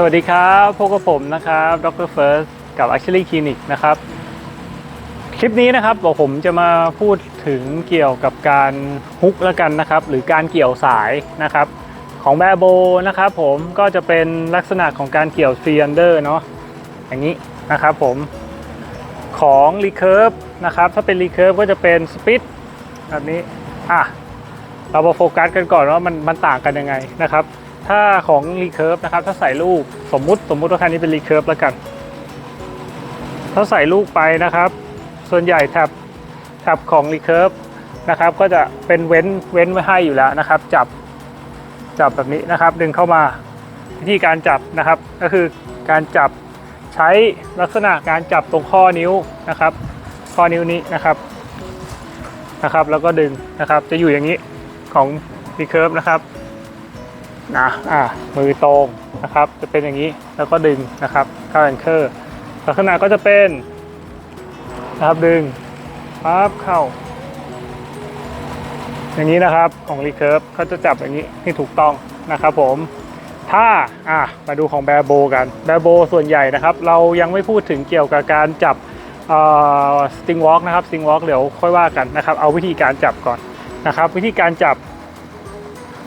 สวัสดีครับพบกับผมนะครับดรเฟิร์สกับ a c t u a l l y Clinic นะครับ คลิปนี้นะครับผมจะมาพูดถึงเกี่ยวกับการฮุกแล้วกันนะครับ หรือการเกี่ยวสายนะครับ ของแบโบนะครับผมก็จะเป็นลักษณะของการเกี่ยวฟรีอันเดอร์เนาะอย่างนี้นะครับผมของ Recurve นะครับถ้าเป็น Recurve ก็จะเป็นสปิ t แบบนี้อะเรามาโฟกัสกันก่อนว่ามันมันต่างกันยังไงนะครับ ถ้าของ Recurve นะครับ ถ้าใส่ลูกสมมุติสมมุติว่าคันนี้เป็น Recurve แล้วกัน ถ้าใส่ลูกไปนะครับ ส่วนใหญ่แท็บแท็บของ Recurve นะครับ ก็จะเป็นเว้นเว้นไว้ให้อยู่แล้วนะครับ จับจับแบบนี้นะครับ ดึงเข้ามาวิธีการจับนะครับ ก็คือการจับใช้ลักษณะการจับตรงข้อนิ้วนะครับ ข้อนิ้วนี้นะครับนะครับ แล้วก็ดึงนะครับ จะอยู่อย่างนี้ของ Recurve นะครับ นะอ่ามือตรงนะครับ จะเป็นอย่างนี้แล้วก็ดึงนะครับเข้าแองเกอร์ลักษณะก็จะเป็นนะครับดึงปั๊บเข้า อย่างนี้นะครับของ Recurve เขาจะจับอย่างนี้ที่ถูกต้องนะครับผมถ้าอะมาดูของแบโบกันแบโบส่วนใหญ่นะครับ เรายังไม่พูดถึงเกี่ยวกับการจับสติงวอล์กนะครับสติงวอล์กเดี๋ยวค่อยว่ากันนะครับ เอาวิธีการจับก่อนนะครับ วิธีการจับ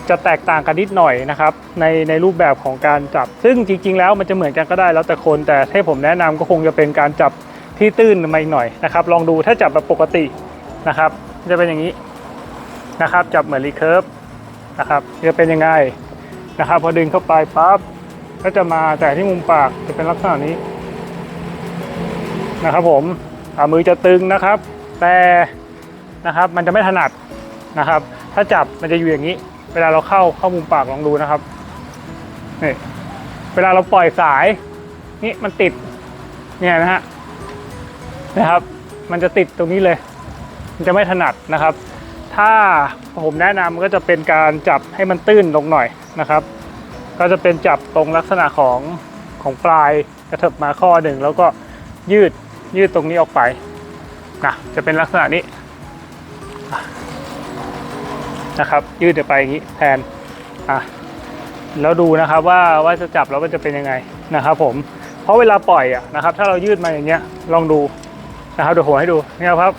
จะแตกต่างกันนิดหน่อยนะครับในในรูปแบบของการจับ ซึ่งจริง ๆ แล้วมันจะเหมือนกันก็ได้แล้วแต่คน แต่ให้ผมแนะนำก็คงจะเป็นการจับที่ตื้นมาอีกหน่อยนะครับ ลองดูถ้าจับแบบปกตินะครับ จะเป็นอย่างนี้นะครับ จับเหมือนรีเคิร์ฟนะครับจะเป็นยังไงนะครับ พอดึงเข้าไปปั๊บก็จะมาแต่ที่มุมปากจะเป็นลักษณะนี้นะครับ ผมอ่ามือจะตึงนะครับ แต่นะครับมันจะไม่ถนัดนะครับ ถ้าจับมันจะอยู่อย่างนี้ เวลาเราเข้าเข้ามุมปากลองดูนะครับนี่เวลาเราปล่อยสายนี่มันติดเนี่ยนะฮะนะครับ มันจะติดตรงนี้เลย มันจะไม่ถนัดนะครับ ถ้าผมแนะนำก็จะเป็นการจับให้มันตื้นลงหน่อยนะครับ ก็จะเป็นจับตรงลักษณะของของปลายกระเถิบมาข้อหนึ่งแล้วก็ยืดยืดตรงนี้ออกไปนะจะเป็นลักษณะนี้ นะครับ ยืดไปอย่างนี้แทนอะแล้วดูนะครับว่าว่าจะจับแล้วมันจะเป็นยังไงนะครับ ผมเพราะเวลาปล่อยอะนะครับ ถ้าเรายืดมาอย่างเงี้ยลองดูนะครับเดี๋ยวผมให้ดูเนี่ยครับ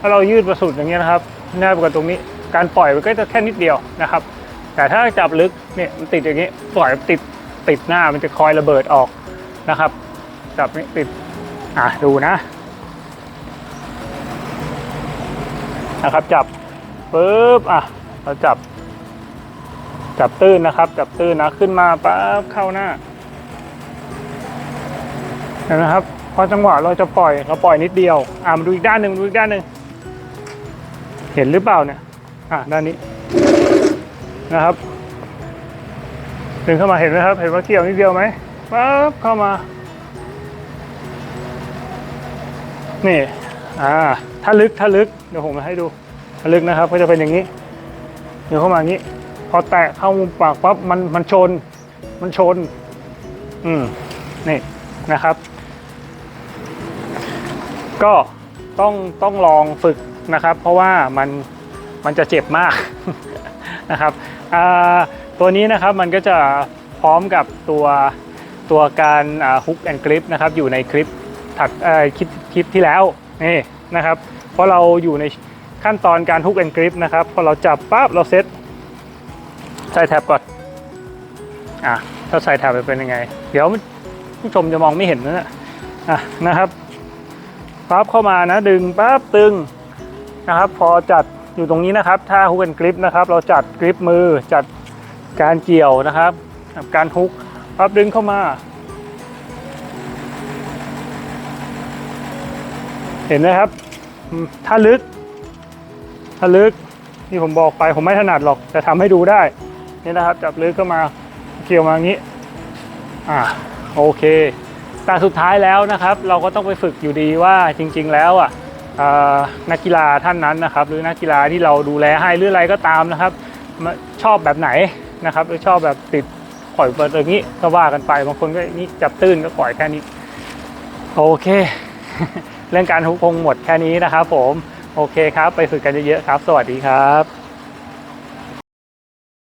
ถ้าเรายืดมาสุดอย่างเงี้ยนะครับแนบกับตรงนี้การปล่อยมันก็จะแค่นิดเดียวนะครับ แต่ถ้าจับลึกเนี่ยมันติดอย่างนี้ปล่อยติดติดหน้ามันจะคอยระเบิดออกนะครับ จับนี่ติดอะดูนะนะครับจับปึ๊บอะ เราจับ จับตื้นนะครับ จับตื้นนะขึ้นมาปั๊บเข้าหน้าเห็นนะครับพอจังหวะเราจะปล่อยเราปล่อยนิดเดียว อ่ามาดูอีกด้านหนึ่งดูอีกด้านหนึ่งเห็นหรือเปล่าเนี่ยอ่าด้านนี้นะครับดึงเข้ามาเห็นไหมครับ เห็นว่าเกี่ยวนิดเดียวไหมปั๊บเข้ามา นี่ อ่า ถ้าลึกถ้าลึกเดี๋ยวผมมาให้ดูถ้าลึกนะครับ ก็จะเป็นอย่างนี้ เดี๋ยวเข้ามาอย่างนี้ พอแตะเข้ามุมปากปั๊บมันมันชน มันชน อืมนี่นะครับ ก็ต้องต้องลองฝึกนะครับ เพราะว่ามันมันจะเจ็บมากนะครับตัวนี้นะครับมันก็จะพร้อมกับตัวตัวการฮุกแอนกริปนะครับอยู่ในคลิปถัดคลิปคลิปที่แล้วนี่นะครับ เพราะเราอยู่ใน ขั้นตอนการฮุกแอนกริปนะครับ พอเราจับปั๊บเราเซตใส่แท็บก่อน อะ ถ้าใส่แท็บจะเป็นยังไง เดี๋ยวผู้ชมจะมองไม่เห็นนะอะนะครับปั๊บเข้ามานะดึงปั๊บตึงนะครับ พอจัดอยู่ตรงนี้นะครับ ถ้าฮุกเป็นกริปนะครับ เราจัดกริปมือจัดการเกี่ยวนะครับ การฮุกปั๊บดึงเข้ามาเห็นไหมครับ ถ้าลึก ถ้าลึกที่ผมบอกไปผมไม่ถนัดหรอก แต่ทำให้ดูได้นี่นะครับ จับลึกเข้ามาเกี่ยวมาอย่างนี้อ่าโอเค แต่สุดท้ายแล้วนะครับ เราก็ต้องไปฝึกอยู่ดีว่าจริง ๆ แล้วอะนักกีฬาท่านนั้นนะครับ หรือนักกีฬาที่เราดูแลให้หรืออะไรก็ตามนะครับ ชอบแบบไหนนะครับหรือชอบแบบติดปล่อยเปิดอย่างนี้ก็ว่ากันไปบางคนก็นี้จับตื้นก็ปล่อยแค่นี้ โอเค เรื่องการฮุกคงหมดแค่นี้นะครับผม โอเคครับ ไปฝึกกันเยอะๆครับ สวัสดีครับ